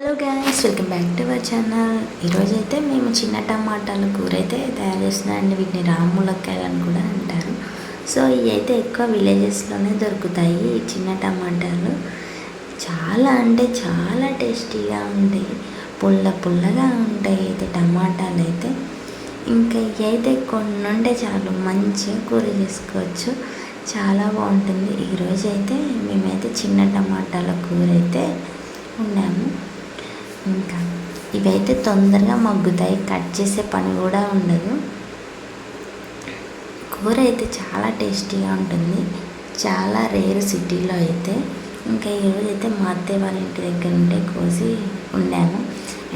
Hello guys welcome back to our channel ఈరోజైతే మేము చిన్న టమాటాల కూర అయితే తయారు చేస్తున్నామండి వీటిని రాములక్కాయలు అని కూడా అంటారు. సో ఇవి అయితే ఎక్కువ విలేజెస్లోనే దొరుకుతాయి ఈ చిన్న టమాటాలు. చాలా అంటే చాలా టేస్టీగా ఉంటాయి. పుల్ల పుల్లగా ఉంటాయి అయితే టమాటాలు అయితే. ఇంకా ఇవి అయితే కొన్ని ఉంటే చాలు మంచిగా కూర చేసుకోవచ్చు. చాలా బాగుంటుంది. ఈరోజైతే అయితే మేమైతే చిన్న టమాటాల కూర అయితే ఉన్నాము ఇంకా. ఇవైతే తొందరగా మగ్గుతాయి. కట్ చేసే పని కూడా ఉండదు. కూర అయితే చాలా టేస్టీగా ఉంటుంది. చాలా రేరు సిటీలో అయితే. ఇంకా ఈరోజు అయితే మా అత్తయ్య వాళ్ళ ఇంటి దగ్గర ఉంటే కోసి ఉండాము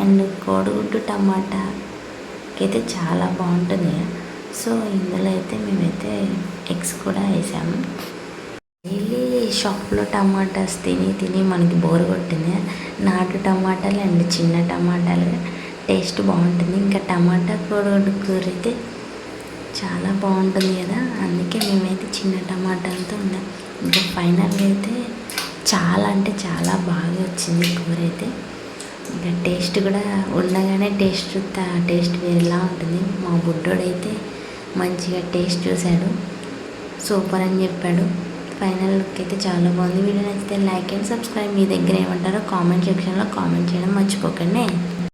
అండ్ కోడిగుడ్డు టమాటాకైతే అయితే చాలా బాగుంటుంది. సో ఇందులో అయితే మేమైతే ఎగ్స్ కూడా వేసాము. షాప్లో టమాటాస్ తిని తిని మనకి బోర్ కొట్టింది. నాటు టమాటాలు అండ్ చిన్న టమాటాలు. టేస్ట్ బాగుంటుంది. ఇంకా టమాటా కోడిగుడ్డు కూర అయితే చాలా బాగుంటుంది కదా. అందుకే మేమైతే చిన్న టమాటాలతో ఉన్నాం ఇంకా ఫైనల్గా అయితే చాలా అంటే చాలా బాగా వచ్చింది కూర అయితే. ఇంకా టేస్ట్ కూడా ఉండగానే టేస్ట్ టేస్ట్ వేరేలా ఉంటుంది. మా బుడ్డోడైతే మంచిగా టేస్ట్ చూశాడు. సూపర్ అని చెప్పాడు. ఫైనల్ లుక్ అయితే చాలా బాగుంది. వీడియో నచ్చితే లైక్ అండ్ సబ్స్క్రైబ్. మీ దగ్గర ఏమంటారో కామెంట్ సెక్షన్లో కామెంట్ చేయడం మర్చిపోకండి.